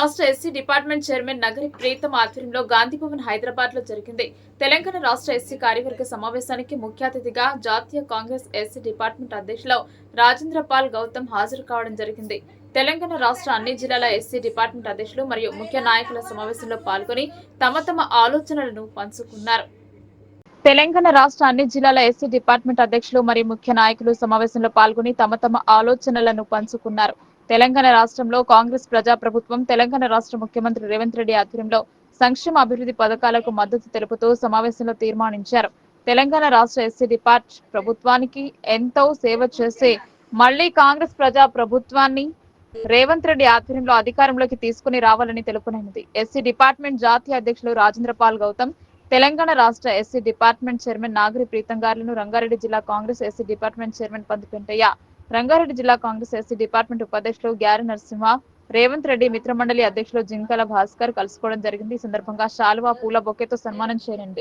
రాష్ట్ర SC department chairman Nagari Preetham ఆధ్వర్యంలో గాంధీ భవన్ హైదరాబాద్లో జరిగింది. తెలంగాణ రాష్ట్ర ఎస్సీ కార్యవర్గ సమావేశానికి ముఖ్య అతిథిగా జాతీయ కాంగ్రెస్ ఎస్సీ డిపార్ట్మెంట్ అధ్యక్షులు రాజేంద్ర పాల్ గౌతమ్ హాజరు కావడం జరిగింది. తెలంగాణ రాష్ట్ర అన్ని జిల్లాల ఎస్సీ డిపార్ట్మెంట్ అధ్యక్షులు మరియు ముఖ్య నాయకుల సమావేశంలో పాల్గొని తమ తమ ఆలోచనలను పంచుకున్నారు. తెలంగాణ రాష్ట్ర అన్ని జిల్లాల ఎస్సీ డిపార్ట్మెంట్ అధ్యక్షులు మరియు ముఖ్య నాయకులు సమావేశంలో పాల్గొని తమ తమ ఆలోచనలను పంచుకున్నారు. తెలంగాణ రాష్ట్రంలో కాంగ్రెస్ ప్రజాప్రభుత్వం తెలంగాణ రాష్ట్ర ముఖ్యమంత్రి రేవంత్ రెడ్డి ఆధ్వర్యంలో సంక్షేమ అభివృద్ధి పథకాలకు మద్దతు తెలుపుతూ సమావేశంలో తీర్మానించారు. తెలంగాణ రాష్ట్ర ఎస్సీ డిపార్ట్ ప్రభుత్వానికి ఎంతో సేవ చేసే మళ్ళీ కాంగ్రెస్ ప్రజా ప్రభుత్వాన్ని రేవంత్ రెడ్డి ఆధ్వర్యంలో అధికారంలోకి తీసుకుని రావాలని తెలుపునైనది ఎస్సీ డిపార్ట్మెంట్ జాతీయ అధ్యక్షులు రాజేంద్ర పాల్ గౌతమ్ తెలంగాణ రాష్ట్ర SC department chairman Nagari Preetham గారులను Rangareddy జిల్లా కాంగ్రెస్ ఎస్సీ డిపార్ట్మెంట్ చైర్మన్ పంది పెంటయ్య రంగారెడ్డి జిల్లా కాంగ్రెస్ ఎస్సీ డిపార్ట్మెంట్ ఉపాధ్యక్షులు గ్యారి నరసింహ రేవంత్ రెడ్డి మిత్రమండలి అధ్యక్షులు జింకల భాస్కర్ కలుసుకోవడం జరిగింది. ఈ సందర్భంగా శాలువా పూల బొక్కేతో సన్మానం చేయనుంది